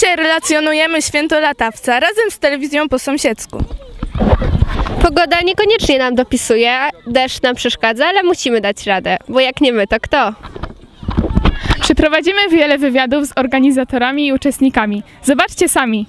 relacjonujemy święto latawca razem z telewizją po sąsiedzku. Pogoda niekoniecznie nam dopisuje, deszcz nam przeszkadza, ale musimy dać radę, bo jak nie my, to kto? Przeprowadzimy wiele wywiadów z organizatorami i uczestnikami. Zobaczcie sami.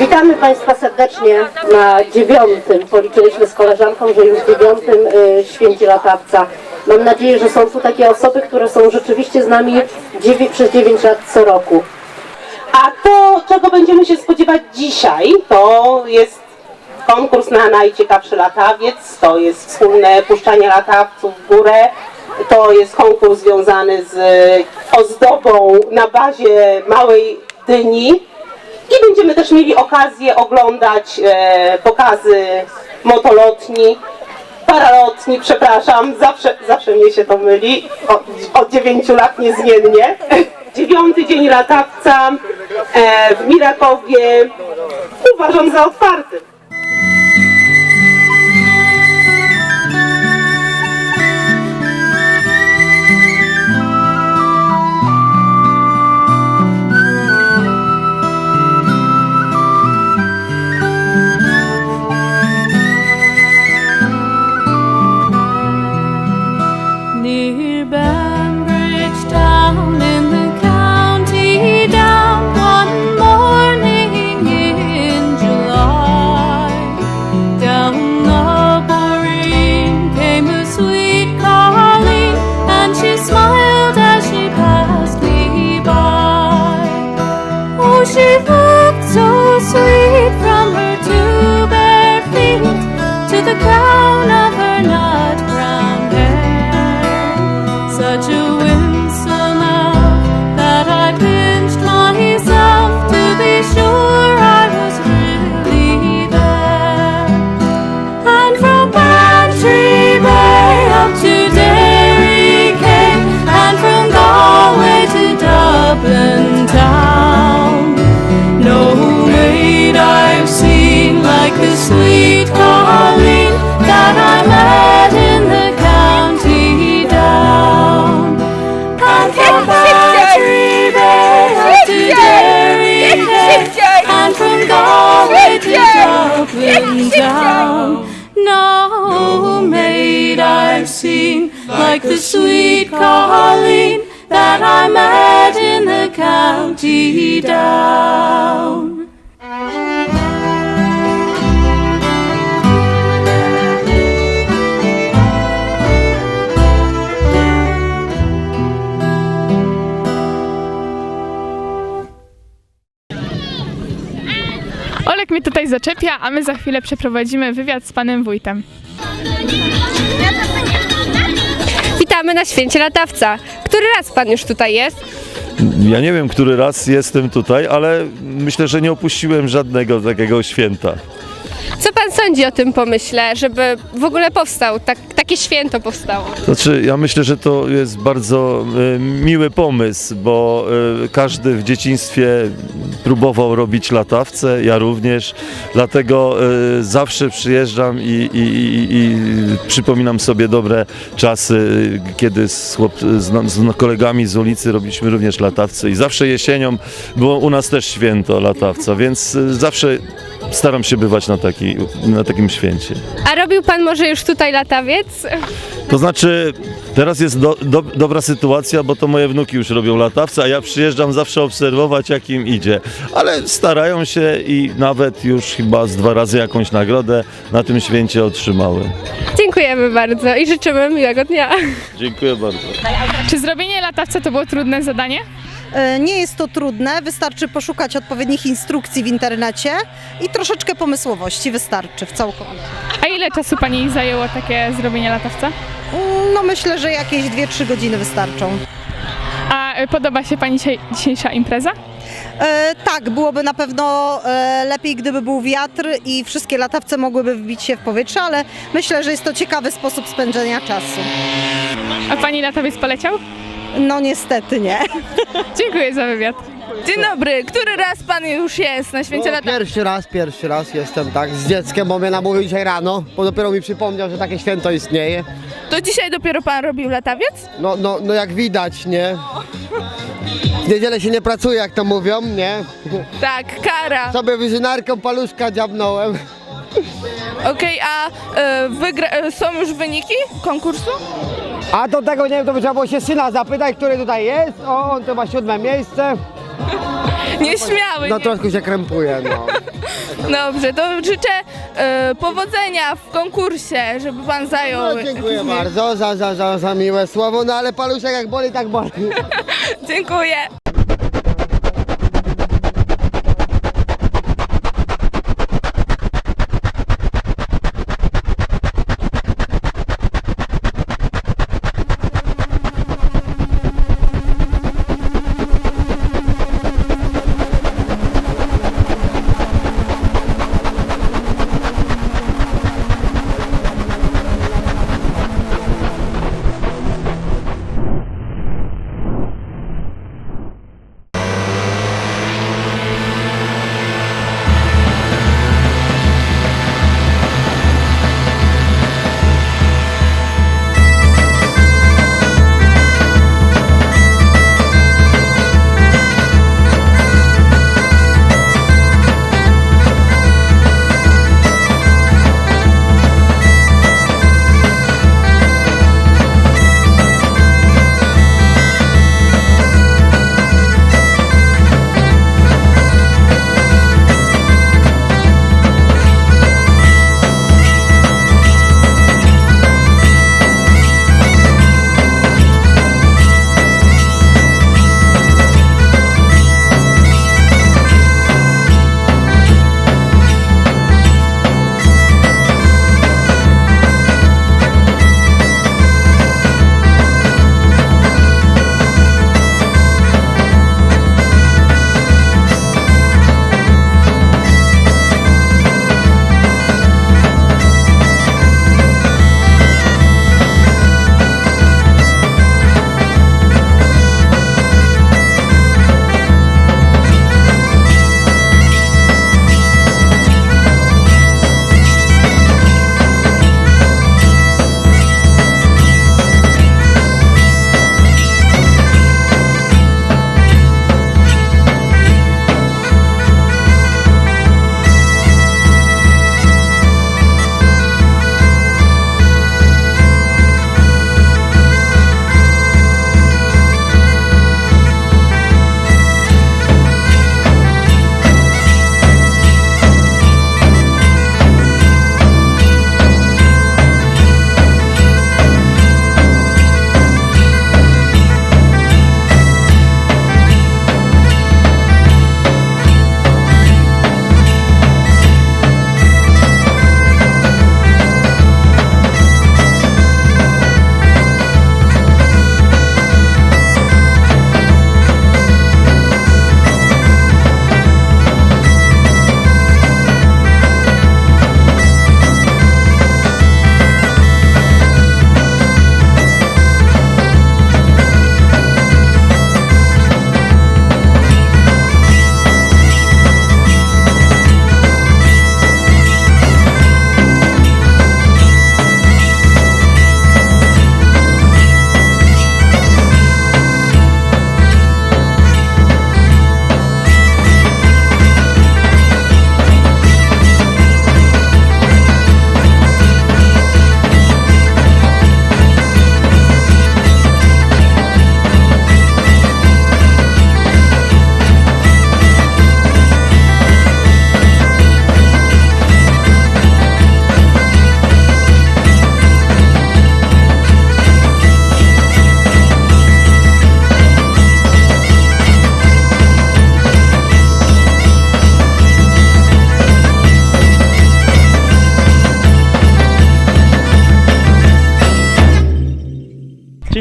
Witamy Państwa serdecznie na dziewiątym, policzyliśmy z koleżanką, że już dziewiątym y, święcie latawca. Mam nadzieję, że są tu takie osoby, które są rzeczywiście z nami dziewię- przez 9 lat co roku. A to, czego będziemy się spodziewać dzisiaj, to jest konkurs na najciekawszy latawiec, to jest wspólne puszczanie latawców w górę, to jest konkurs związany z ozdobą na bazie małej dyni. I będziemy też mieli okazję oglądać e, pokazy motolotni, paralotni, przepraszam, zawsze, zawsze mnie się to myli, od, 9 lat niezmiennie. Dziewiąty dzień latawca w Mirakowie uważam za otwarty. She looked so sweet from her two bare feet to the crown of seen like the sweet Colleen that I met in the county down. Olek mnie tutaj zaczepia, a my za chwilę przeprowadzimy wywiad z panem wójtem. Witamy na święcie latawca. Który raz pan już tutaj jest? Ja nie wiem, który raz jestem tutaj, ale myślę, że nie opuściłem żadnego takiego święta. Co pan sądzi o tym pomyśle, żeby w ogóle powstał, tak, takie święto powstało? Znaczy, ja myślę, że to jest bardzo e, miły pomysł, bo e, każdy w dzieciństwie próbował robić latawce, ja również, dlatego e, zawsze przyjeżdżam i, i, i, i przypominam sobie dobre czasy, kiedy z, chłop, z, no- z kolegami z ulicy robiliśmy również latawce i zawsze jesienią było u nas też święto latawca, więc e, zawsze staram się bywać na, taki, na takim święcie. A robił pan może już tutaj latawiec? To znaczy, teraz jest do, do, dobra sytuacja, bo to moje wnuki już robią latawce, a ja przyjeżdżam zawsze obserwować, jak im idzie. Ale starają się i nawet już chyba z dwa razy jakąś nagrodę na tym święcie otrzymały. Dziękujemy bardzo i życzymy miłego dnia. Dziękuję bardzo. Czy zrobienie latawca to było trudne zadanie? E, Nie jest to trudne, wystarczy poszukać odpowiednich instrukcji w internecie i troszeczkę pomysłowości wystarczy w całkowicie. A ile czasu pani zajęło takie zrobienie latawca? Mm, No myślę, że jakieś 2-3 godziny wystarczą. A podoba się pani dzisiejsza impreza? E, tak, byłoby na pewno e, lepiej, gdyby był wiatr i wszystkie latawce mogłyby wbić się w powietrze, ale myślę, że jest to ciekawy sposób spędzenia czasu. A pani latawiec poleciał? No niestety nie. Dziękuję za wywiad. Dzień dobry, który raz pan już jest na święcie No, latawca? pierwszy raz, pierwszy raz jestem tak z dzieckiem, bo mnie namówił dzisiaj rano, bo dopiero mi przypomniał, że takie święto istnieje. To dzisiaj dopiero pan robił latawiec? No, no, no jak widać, nie? W niedzielę się nie pracuje, jak to mówią, nie? Tak, kara. Sobie wyżynarką paluszka dziabnąłem. Okej, a e, wygra- e, są już wyniki konkursu? A do tego nie wiem, to by trzeba było się syna zapytać, który tutaj jest. O, on to ma siódme miejsce. Nieśmiały. No nie? troszkę się krępuje, no. Dobrze, to życzę e, powodzenia w konkursie, żeby pan zajął. no dziękuję bardzo za, za, za, za miłe słowo, no ale paluszek jak boli, tak boli. Dziękuję.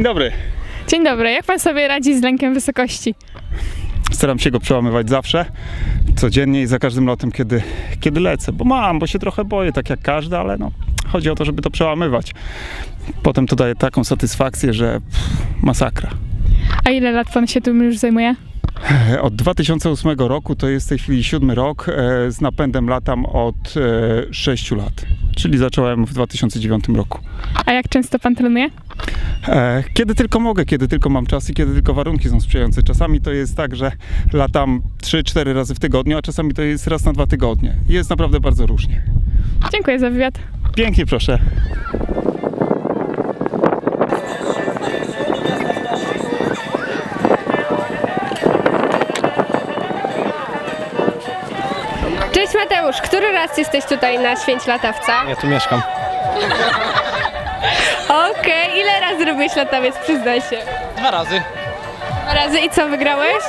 Dobry. Dzień dobry, jak pan sobie radzi z lękiem wysokości? Staram się go przełamywać zawsze, codziennie i za każdym lotem, kiedy, kiedy lecę. Bo mam, bo się trochę boję, tak jak każdy, ale no, chodzi o to, żeby to przełamywać. Potem to daje taką satysfakcję, że pff, masakra. A ile lat pan się tym już zajmuje? Od 2008 roku to jest w tej chwili siódmy rok. e, Z napędem latam od 6 lat. Czyli zacząłem w 2009 roku. A jak często pan trenuje? E, Kiedy tylko mogę, kiedy tylko mam czas i kiedy tylko warunki są sprzyjające. Czasami to jest tak, że latam 3-4 razy w tygodniu, a czasami to jest raz na dwa tygodnie. Jest naprawdę bardzo różnie. Dziękuję za wywiad. Pięknie proszę. Raz jesteś tutaj na Święcie Latawca? Ja tu mieszkam. Okej, ile razy robiłeś latawiec, przyznaj się? Dwa razy. Dwa razy i co, wygrałeś?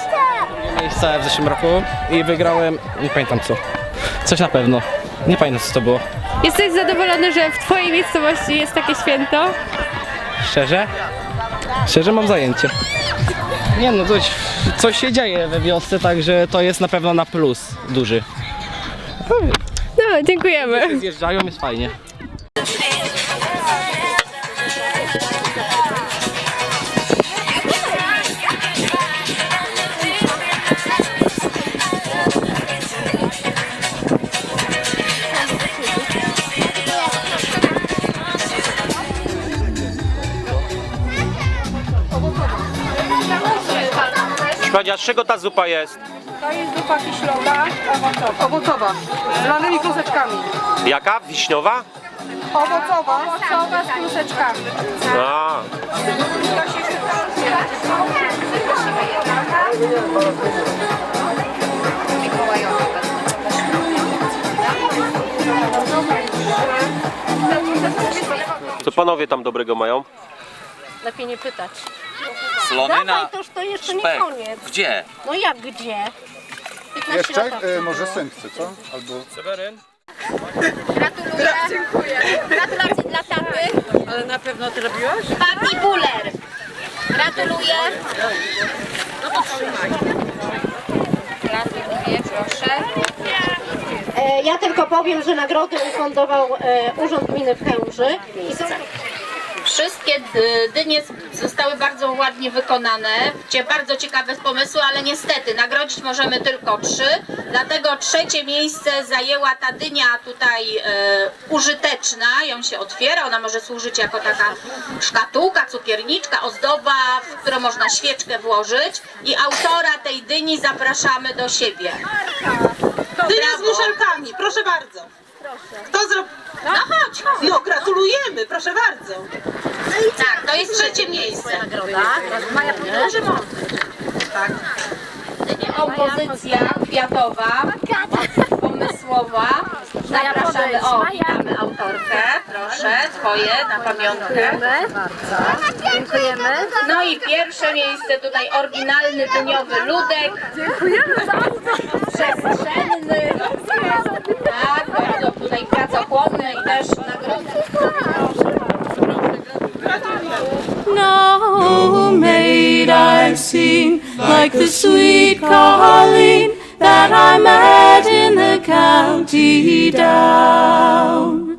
Miejsce w zeszłym roku i wygrałem, nie pamiętam co. Coś na pewno. Nie pamiętam co to było. Jesteś zadowolony, że w twojej miejscowości jest takie święto? Szczerze? Szczerze mam zajęcie. Nie no, coś, coś się dzieje we wiosce, także to jest na pewno na plus duży. Dziękujemy. Zjeżdżają, jest fajnie. Szkoda, z czego ta zupa jest? To jest zupa kiślowa, owocowa. Owocowa, z lanymi kluseczkami. Jaka? Wiśniowa? Owocowa. Owocowa z kluseczkami. A, co panowie tam dobrego mają? Lepiej nie pytać. Slonyna. toż to jeszcze Szpek. Gdzie? No jak gdzie? Jeszcze może syn chce, co? Albo... Seweryn? Gratuluję. Dziękuję. Gratulacje dla taty. Ale na pewno ty robiłaś? Papi Buller. Gratuluję. Gratuluję, proszę. E, Ja tylko powiem, że nagrody ufundował e, Urząd Gminy w Chełmży. I są Wszystkie dy- dynie zostały bardzo ładnie wykonane. Bardzo ciekawe pomysły, ale niestety nagrodzić możemy tylko trzy. Dlatego trzecie miejsce zajęła ta dynia tutaj e, użyteczna. Ją się otwiera, ona może służyć jako taka szkatułka, cukierniczka, ozdoba, w którą można świeczkę włożyć. I autora tej dyni zapraszamy do siebie. Dynia z muszelkami, proszę bardzo. Kto zrobił? No chodź, chodź. No, gratulujemy, proszę bardzo. Tak, to jest trzecie miejsce. Nagroda. Maja duży Tak. Kompozycja kwiatowa, pomysłowa. Zapraszamy, o, witamy autorkę, proszę, twoje na pamiątkę. Dziękujemy. No i pierwsze miejsce tutaj oryginalny dyniowy ludek. Dziękujemy bardzo. Przestrzenny. Tak, bardzo tutaj pracochłonny i też. No maid I've seen like the sweet Colleen that I met in the county down.